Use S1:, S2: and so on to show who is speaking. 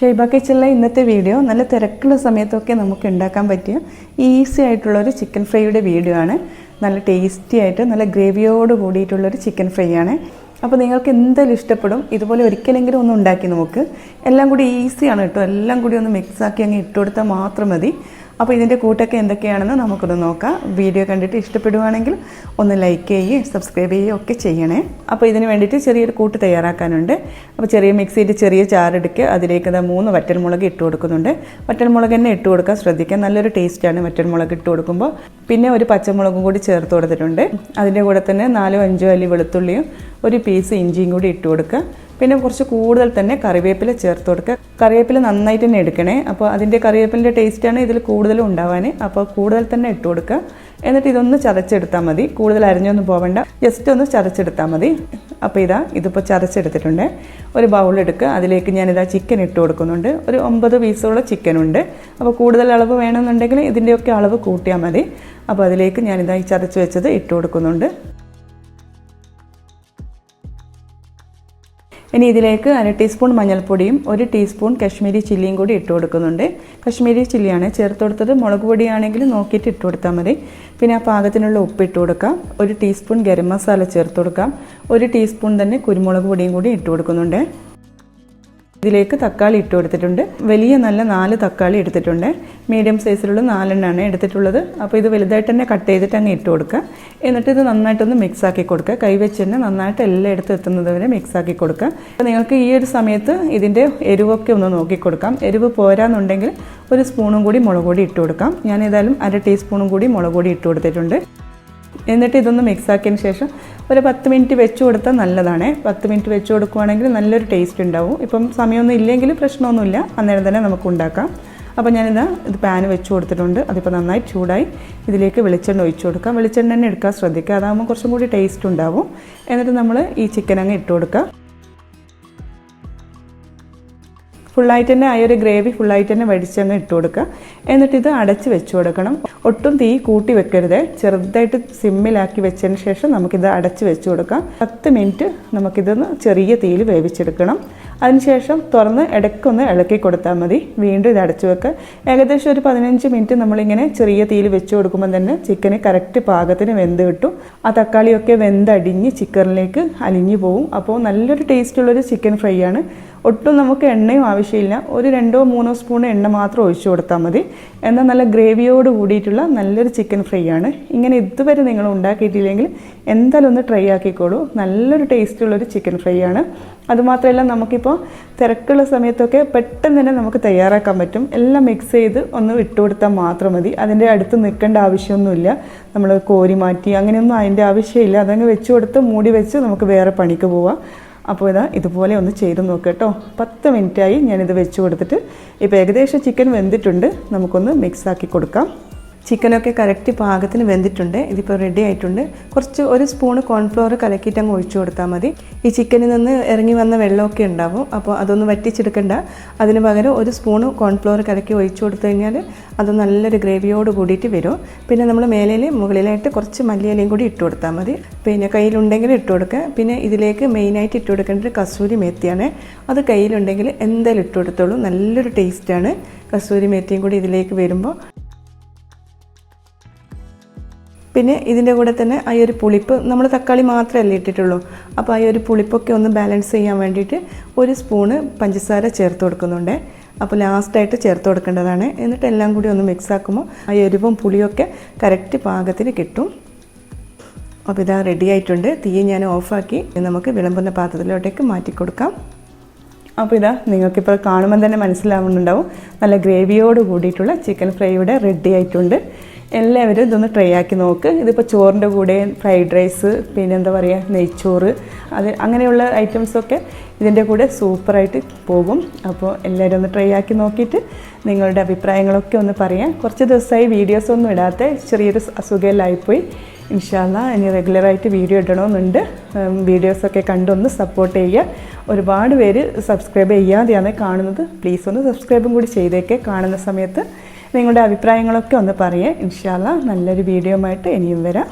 S1: ഷെയ്ബ കിച്ചണിലെ ഇന്നത്തെ വീഡിയോ നല്ല തിരക്കുള്ള സമയത്തൊക്കെ നമുക്ക് ഉണ്ടാക്കാൻ പറ്റിയ ഈസി ആയിട്ടുള്ള ഒരു ചിക്കൻ ഫ്രൈയുടെ വീഡിയോ ആണ്. നല്ല ടേസ്റ്റി ആയിട്ട് നല്ല ഗ്രേവിയോട് കൂടിയിട്ടുള്ളൊരു ചിക്കൻ ഫ്രൈ ആണ്. അപ്പോൾ നിങ്ങൾക്ക് എന്തായാലും ഇഷ്ടപ്പെടും ഇതുപോലെ ഒരിക്കലെങ്കിലും ഒന്ന് ഉണ്ടാക്കി നോക്ക്. എല്ലാം കൂടി ഈസിയാണ് കേട്ടോ. എല്ലാം കൂടി ഒന്ന് മിക്സാക്കി അങ്ങ് ഇട്ടുകൊടുത്താൽ മാത്രം മതി. അപ്പോൾ ഇതിന്റെ കൂട്ടൊക്കെ എന്തൊക്കെയാണെന്ന് നമുക്കൊന്ന് നോക്കാം. വീഡിയോ കണ്ടിട്ട് ഇഷ്ടപ്പെടുവാണെങ്കിൽ ഒന്ന് ലൈക്ക് ചെയ്യുകയും സബ്സ്ക്രൈബ് ചെയ്യുകയും ഒക്കെ ചെയ്യണേ. അപ്പോൾ ഇതിന് വേണ്ടിയിട്ട് ചെറിയൊരു കൂട്ട് തയ്യാറാക്കാനുണ്ട്. അപ്പോൾ ചെറിയ മിക്സിയിൽ ചെറിയ ചാറെടുക്കുക അതിലേക്ക് ഇതാ മൂന്ന് വറ്റൽമുളക് ഇട്ട് കൊടുക്കുന്നുണ്ട്. വറ്റൽമുളക് തന്നെ ഇട്ട് കൊടുക്കാൻ ശ്രദ്ധിക്കുക. നല്ലൊരു ടേസ്റ്റാണ് വറ്റൽമുളക് ഇട്ട് കൊടുക്കുമ്പോൾ പിന്നെ ഒരു പച്ചമുളകും കൂടി ചേർത്ത് കൊടുത്തിട്ടുണ്ട്. അതിന്റെ കൂടെ തന്നെ നാലോ അഞ്ചോ അല്ലി വെളുത്തുള്ളിയും ഒരു പീസ് ഇഞ്ചിയും കൂടി ഇട്ട് കൊടുക്കുക പിന്നെ കുറച്ച് കൂടുതൽ തന്നെ കറിവേപ്പില ചേർത്ത് കൊടുക്കുക കറിവേപ്പില നന്നായിട്ട് തന്നെ എടുക്കണേ. അപ്പോൾ അതിന്റെ കറിവേപ്പിലിന്റെ ടേസ്റ്റാണ് ഇതിൽ കൂടുതലും ഉണ്ടാവാൻ. അപ്പോൾ കൂടുതൽ തന്നെ ഇട്ട് കൊടുക്കുക എന്നിട്ട് ഇതൊന്ന് ചതച്ചെടുത്താൽ മതി. കൂടുതൽ അരിഞ്ഞൊന്നും പോവണ്ട. ജസ്റ്റ് ഒന്ന് ചതച്ചെടുത്താൽ മതി. അപ്പോൾ ഇതാ ഇതിപ്പോൾ ചതച്ചെടുത്തിട്ടുണ്ട്. ഒരു ബൗളെടുക്കുക അതിലേക്ക് ഞാനിതാ ചിക്കൻ ഇട്ട് കൊടുക്കുന്നുണ്ട്. ഒരു ഒമ്പത് ചിക്കൻ ഉണ്ട്. അപ്പോൾ കൂടുതൽ അളവ് വേണമെന്നുണ്ടെങ്കിൽ ഇതിന്റെയൊക്കെ അളവ് കൂട്ടിയാൽ മതി. അപ്പോൾ അതിലേക്ക് ഞാനിതാ ഈ ചതച്ച് വെച്ചത് ഇട്ട് കൊടുക്കുന്നുണ്ട്. ഇനി ഇതിലേക്ക് അര ടീസ്പൂൺ മഞ്ഞൾപ്പൊടിയും ഒരു ടീസ്പൂൺ കശ്മീരി ചില്ലിയും കൂടി ഇട്ട് കൊടുക്കുന്നുണ്ട്. കശ്മീരി ചില്ലിയാണ് ചേർത്ത് കൊടുത്തത് മുളക് പൊടിയാണെങ്കിൽ നോക്കിയിട്ട് ഇട്ട് കൊടുത്താൽ മതി. പിന്നെ ആ പാകത്തിനുള്ള ഉപ്പ് ഇട്ട് കൊടുക്കാം. ഒരു ടീസ്പൂൺ ഗരം മസാല ചേർത്ത് കൊടുക്കാം. ഒരു ടീസ്പൂൺ തന്നെ കുരുമുളക് പൊടിയും കൂടി ഇട്ട് കൊടുക്കുന്നുണ്ട്. ഇതിലേക്ക് തക്കാളി ഇട്ട് കൊടുത്തിട്ടുണ്ട്. വലിയ നല്ല നാല് തക്കാളി എടുത്തിട്ടുണ്ട്. മീഡിയം സൈസിലുള്ള നാലെണ്ണമാണ് എടുത്തിട്ടുള്ളത്. അപ്പോൾ ഇത് വലുതായിട്ട് തന്നെ കട്ട് ചെയ്തിട്ട് അങ്ങ് ഇട്ട് കൊടുക്കുക. എന്നിട്ട് ഇത് നന്നായിട്ടൊന്ന് മിക്സ് ആക്കി കൊടുക്കുക. കൈ വെച്ച് തന്നെ നന്നായിട്ട് എല്ലായിടത്തും എത്തുന്നത് വരെ മിക്സ് ആക്കി കൊടുക്കുക. അപ്പോൾ നിങ്ങൾക്ക് ഈ ഒരു സമയത്ത് ഇതിന്റെ എരിവൊക്കെ ഒന്ന് നോക്കി കൊടുക്കാം. എരിവ് പോരാന്നുണ്ടെങ്കിൽ ഒരു സ്പൂണും കൂടി മുളക് പൊടി ഇട്ട് കൊടുക്കാം. ഞാൻ ഏതായാലും അര ടീസ്പൂണും കൂടി മുളക് പൊടി ഇട്ട് കൊടുത്തിട്ടുണ്ട്. എന്നിട്ട് ഇതൊന്ന് മിക്സ് ആക്കിയതിന് ശേഷം ഒരു പത്ത് മിനിറ്റ് വെച്ച് കൊടുത്താൽ നല്ലതാണ്. പത്ത് മിനിറ്റ് വെച്ച് കൊടുക്കുവാണെങ്കിൽ നല്ലൊരു ടേസ്റ്റ് ഉണ്ടാവും. ഇപ്പം സമയമൊന്നും ഇല്ലെങ്കിൽ പ്രശ്നമൊന്നുമില്ല. അന്നേരം തന്നെ നമുക്ക് ഉണ്ടാക്കാം. അപ്പോൾ ഞാനിതാ ഇത് പാൻ വെച്ച് കൊടുത്തിട്ടുണ്ട്. അതിപ്പോൾ നന്നായി ചൂടായി ഇതിലേക്ക് വെളിച്ചെണ്ണ ഒഴിച്ചു കൊടുക്കാം. വെളിച്ചെണ്ണ തന്നെ എടുക്കാൻ ശ്രദ്ധിക്കുക. അതാകുമ്പോൾ കുറച്ചും കൂടി ടേസ്റ്റ് ഉണ്ടാവും. എന്നിട്ട് നമ്മൾ ഈ ചിക്കൻ അങ്ങ് ഇട്ട് കൊടുക്കുക. ഫുള്ളായിട്ട് തന്നെ ആ ഒരു ഗ്രേവി ഫുള്ളായിട്ട് തന്നെ വടിച്ചങ്ങ് ഇട്ട് കൊടുക്കുക. എന്നിട്ട് ഇത് അടച്ച് വെച്ച് കൊടുക്കണം. ഒട്ടും തീ കൂട്ടി വെക്കരുത്. ചെറുതായിട്ട് സിമ്മിലാക്കി വെച്ചതിന് ശേഷം നമുക്കിത് അടച്ച് വെച്ച് കൊടുക്കാം. പത്ത് മിനിറ്റ് നമുക്കിതൊന്ന് ചെറിയ തീയിൽ വേവിച്ചെടുക്കണം. അതിനുശേഷം തുറന്ന് ഇടയ്ക്കൊന്ന് ഇളക്കി കൊടുത്താൽ മതി. വീണ്ടും ഇത് അടച്ചു വെക്കുക. ഏകദേശം ഒരു പതിനഞ്ച് മിനിറ്റ് നമ്മളിങ്ങനെ ചെറിയ തീയിൽ വെച്ച് കൊടുക്കുമ്പോൾ തന്നെ ചിക്കന് കറക്റ്റ് പാകത്തിന് വെന്ത് കിട്ടും. ആ തക്കാളിയൊക്കെ വെന്തടിഞ്ഞ് ചിക്കനിലേക്ക് അലിഞ്ഞു പോവും. അപ്പോൾ നല്ലൊരു ടേസ്റ്റുള്ളൊരു ചിക്കൻ ഫ്രൈ ആണ്. ഒട്ടും നമുക്ക് എണ്ണയും ആവശ്യമില്ല. ഒരു രണ്ടോ മൂന്നോ സ്പൂൺ എണ്ണ മാത്രം ഒഴിച്ചു കൊടുത്താൽ മതി. എന്നാൽ നല്ല ഗ്രേവിയോട് കൂടിയിട്ടുള്ള നല്ലൊരു ചിക്കൻ ഫ്രൈ ആണ്. ഇങ്ങനെ ഇതുവരെ നിങ്ങൾ ഉണ്ടാക്കിയിട്ടില്ലെങ്കിൽ എന്തായാലും ഒന്ന് ട്രൈ ആക്കിക്കോളൂ. നല്ലൊരു ടേസ്റ്റുള്ളൊരു ചിക്കൻ ഫ്രൈ ആണ്. അതുമാത്രമല്ല നമുക്കിപ്പോൾ തിരക്കുള്ള സമയത്തൊക്കെ പെട്ടെന്ന് തന്നെ നമുക്ക് തയ്യാറാക്കാൻ പറ്റും. എല്ലാം മിക്സ് ചെയ്ത് ഒന്ന് ഇട്ടു കൊടുത്താൽ മാത്രം മതി. അതിന്റെ അടുത്ത് നിൽക്കേണ്ട ആവശ്യമൊന്നുമില്ല. നമ്മൾ കോരി മാറ്റി അങ്ങനെയൊന്നും അതിന്റെ ആവശ്യമില്ല. അതങ്ങ് വെച്ച് കൊടുത്ത് മൂടി വെച്ച് നമുക്ക് വേറെ പണിക്ക് പോവാം. അപ്പോൾ ഇതാ ഇതുപോലെ ഒന്ന് ചെയ്ത് നോക്കുക കേട്ടോ. പത്ത് മിനിറ്റായി ഞാനിത് വെച്ച് കൊടുത്തിട്ട് ഇപ്പോൾ ഏകദേശം ചിക്കൻ വെന്തിട്ടുണ്ട്. നമുക്കൊന്ന് മിക്സ് ആക്കി കൊടുക്കാം. ചിക്കനൊക്കെ കറക്റ്റ് പാകത്തിന് വെന്തിട്ടുണ്ട്. ഇതിപ്പോൾ റെഡി ആയിട്ടുണ്ട്. കുറച്ച് ഒരു സ്പൂണ് കോൺഫ്ലോർ കലക്കിയിട്ട് അങ്ങ് ഒഴിച്ചു കൊടുത്താൽ മതി. ഈ ചിക്കനിൽ നിന്ന് ഇറങ്ങി വന്ന വെള്ളമൊക്കെ ഉണ്ടാവും. അപ്പോൾ അതൊന്ന് വറ്റിച്ചെടുക്കണ്ട. അതിന് പകരം ഒരു സ്പൂണ് കോൺഫ്ലോർ കലക്കി ഒഴിച്ചു കൊടുത്തു കഴിഞ്ഞാൽ അത് നല്ലൊരു ഗ്രേവിയോട് കൂടിയിട്ട് വരും. പിന്നെ നമ്മൾ മേലയിൽ മുകളിലായിട്ട് കുറച്ച് മല്ലിയിലയും കൂടി ഇട്ട് കൊടുത്താൽ മതി. പിന്നെ കയ്യിലുണ്ടെങ്കിൽ ഇട്ട് കൊടുക്കുക പിന്നെ ഇതിലേക്ക് മെയിനായിട്ട് ഇട്ട് കൊടുക്കേണ്ടത് കസൂരി മേത്തിയാണ്. അത് കയ്യിലുണ്ടെങ്കിൽ എന്തായാലും ഇട്ട് കൊടുത്തോളൂ. നല്ലൊരു ടേസ്റ്റാണ് കസൂരി മേത്തിയും കൂടി ഇതിലേക്ക് വരുമ്പോൾ പിന്നെ ഇതിന്റെ കൂടെ തന്നെ ആ ഒരു പുളിപ്പ് നമ്മൾ തക്കാളി മാത്രമല്ലേ ഇട്ടിട്ടുള്ളൂ. അപ്പോൾ ആ ഒരു പുളിപ്പൊക്കെ ഒന്ന് ബാലൻസ് ചെയ്യാൻ വേണ്ടിയിട്ട് ഒരു സ്പൂണ് പഞ്ചസാര ചേർത്ത് കൊടുക്കുന്നുണ്ട്. അപ്പോൾ ലാസ്റ്റായിട്ട് ചേർത്ത് കൊടുക്കേണ്ടതാണ്. എന്നിട്ട് എല്ലാം കൂടി ഒന്ന് മിക്സ് ആക്കുമ്പോൾ ആ എരിവും പുളിയൊക്കെ കറക്റ്റ് പാകത്തിന് കിട്ടും. അപ്പോൾ ഇതാ റെഡി ആയിട്ടുണ്ട്. തീ ഞാൻ ഓഫാക്കി നമുക്ക് വിളമ്പുന്ന പാത്രത്തിലോട്ടേക്ക് മാറ്റി കൊടുക്കാം അപ്പോൾ ഇതാ നിങ്ങൾക്കിപ്പോൾ കാണുമ്പോൾ തന്നെ മനസ്സിലാവുന്നുണ്ടാവും. നല്ല ഗ്രേവിയോട് കൂടിയിട്ടുള്ള ചിക്കൻ ഫ്രൈ ഇവിടെ റെഡി ആയിട്ടുണ്ട്. എല്ലാവരും ഇതൊന്ന് ട്രൈ ആക്കി നോക്ക്. ഇതിപ്പോൾ ചോറിന്റെ കൂടെ ഫ്രൈഡ് റൈസ് പിന്നെ എന്താ പറയുക നെയ്ച്ചോറ് അത് അങ്ങനെയുള്ള ഐറ്റംസൊക്കെ ഇതിന്റെ കൂടെ സൂപ്പറായിട്ട് പോകും. അപ്പോൾ എല്ലാവരും ഒന്ന് ട്രൈ ആക്കി നോക്കിയിട്ട് നിങ്ങളുടെ അഭിപ്രായങ്ങളൊക്കെ ഒന്ന് പറയാം. കുറച്ച് ദിവസമായി വീഡിയോസ് ഒന്നും ഇടാത്ത ചെറിയൊരു അസുഖമെല്ലായിപ്പോയി ഇൻഷാല്ല ഇനി റെഗുലറായിട്ട് വീഡിയോ ഇടണമെന്നുണ്ട്. വീഡിയോസൊക്കെ കണ്ടൊന്ന് സപ്പോർട്ട് ചെയ്യുക. ഒരുപാട് പേര് സബ്സ്ക്രൈബ് ചെയ്യാതെയാണ് കാണുന്നത്. പ്ലീസ് ഒന്ന് സബ്സ്ക്രൈബും കൂടി ചെയ്തേക്കെ. കാണുന്ന സമയത്ത് നിങ്ങളുടെ അഭിപ്രായങ്ങളൊക്കെ ഒന്ന് പറയേ ഇൻഷാല്ല നല്ലൊരു വീഡിയോ ആയിട്ട് ഇനിയും വരാം.